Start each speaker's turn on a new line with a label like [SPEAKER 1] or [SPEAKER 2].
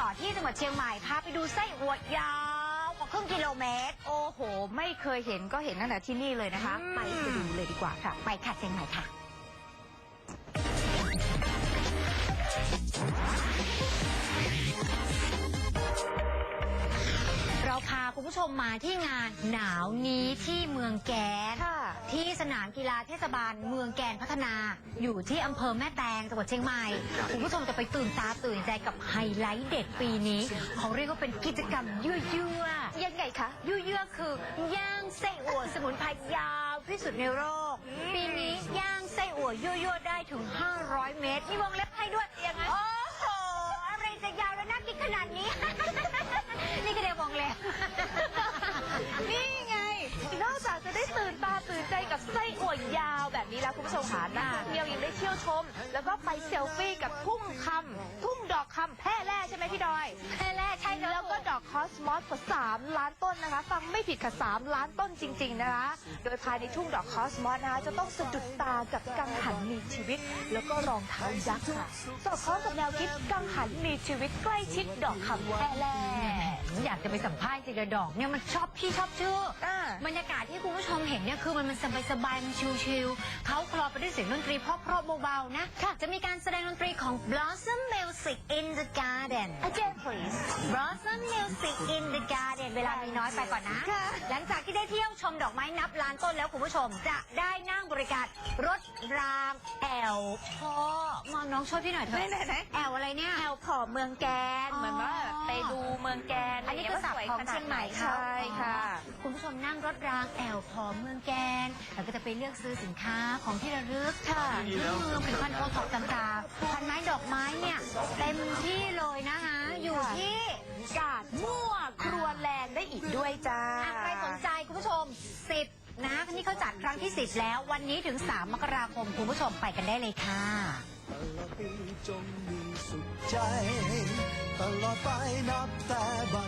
[SPEAKER 1] ต่อที่จังหวัดเชียงใหม่พาไปดูไส้อวดยาวกว่าครึ่งกิโลเมตร
[SPEAKER 2] โอ้โห ไม่เคยเห็นก็เห็นตั้งแต่ที่นี่เลยนะคะ
[SPEAKER 1] อืม
[SPEAKER 2] ไปไปดูเลยดีกว่าค่ะ
[SPEAKER 1] ไปค่ะเชียงใหม่ค่ะ พาคุณผู้ชมมาที่งานหนาวนี้ที่เมืองแกน
[SPEAKER 2] ค่ะ
[SPEAKER 1] ที่สนามกีฬาเทศบาลเมืองแกนพัฒนา อยู่ที่อำเภอแม่แตงจังหวัดเชียงใหม่คุณผู้ชมจะไปตื่นตาตื่นใจกับไฮไลท์เด็ดปีนี้เขาเรียกว่าเป็นกิจกรรมยั่วยั่วๆ
[SPEAKER 2] ยังไงคะ
[SPEAKER 1] ยั่วยั่วๆคือย่างไส้อั่วสมุนไพรยาวที่สุดในโลกปีนี้ย่างไส้อั่วยั่วยั่วๆได้ถึง 500 เมตรมีวงเล็บให้ด้วยยังไงโอ้โห อะไรจะยาวและน่ากินขนาดนี้ นี่ก็เดียววงเล็บ
[SPEAKER 2] นี่ไง นอกจากจะ ได้ตื่นตาตื่นใจกับไส้อั่วยาวแบบนี้แล้วคุณผู้ชมค่ะนักท่องเที่ยวยังได้เที่ยวชม แล้วก็ไปเซลฟี่กับทุ่งคำทุ่งดอกคำแพร่แร่ใช่ไหมพี่ดอย
[SPEAKER 1] แค่แรกใช่
[SPEAKER 2] แล้วก็ดอกคอสมอสกว่า3ล้านต้นนะคะ ฟังไม่ผิดค่ะ 3 ล้านต้นจริง ๆ นะคะ โดยภายในทุ่งดอกคอสมอสนะคะจะต้องสะดุดตากับกังหันมีชีวิต แล้วก็รองเท้ายักษ์ค่ะสอดคล้องกับแนวคิดกังหันมีชีวิตใกล้ชิดดอกคำแพร่แร่
[SPEAKER 1] อยากจะไปสัมภาษณ์จิกระดอกเนี่ยมันชอบพี่ชอบชื่อ
[SPEAKER 2] อ่า
[SPEAKER 1] บรรยากาศที่คุณผู้ชมเห็นเนี่ยคือมันมันสบายสบายๆมันชิลๆเขาคลอไปด้วยเสียงดนตรีเพราะเพราะๆเบาๆนะจะมีการแสดงดนตรีของ Blossom Music in the Garden
[SPEAKER 2] Again please
[SPEAKER 1] Blossom Music in the Garden เวลามีน้อยไปก่อนนะ
[SPEAKER 2] ค่ะ
[SPEAKER 1] หลังจากที่ได้เที่ยวชมดอกไม้นับล้านต้นแล้วคุณผู้ชม จะได้นั่งบริการรถรางแอลพ่อมองน้องช่วยพี่หน่อยเถ
[SPEAKER 2] ไหน
[SPEAKER 1] อะ
[SPEAKER 2] ไหนไหน
[SPEAKER 1] แอลอะไรเนี่ย
[SPEAKER 2] แอลพอเมืองแกน
[SPEAKER 1] อ๋อ
[SPEAKER 2] เหมือนว่าไปดูเมืองแกน
[SPEAKER 1] อันนี้คือศัพท์ของเชียงใหม่เขา
[SPEAKER 2] ใช่ค่ะ
[SPEAKER 1] คุณผู้ชมนั่งรถรางแอลพอเมืองแกนแล้วก็จะไปเลือกซื้อสินค้าของที่ระลึกค่ะที่เมืองเป็นพันโอท็อปต่างๆพันไม้ดอกไม้เนี่ยเต็มที่เลยนะคะอยู่ที่
[SPEAKER 2] กาดมั่วครัวแรงได้อีกด้วยจ้า
[SPEAKER 1] อะใครสนใจคุณผู้ชม 10 นะนี่เขาจัดครั้งที่ 10 แล้ว วันนี้ถึง 3 มกราคมคุณผู้ชมไปกันได้เลยค่ะ
[SPEAKER 3] ตลอดปีจงมีสุขใจ ตลอดไปนับแต่บัด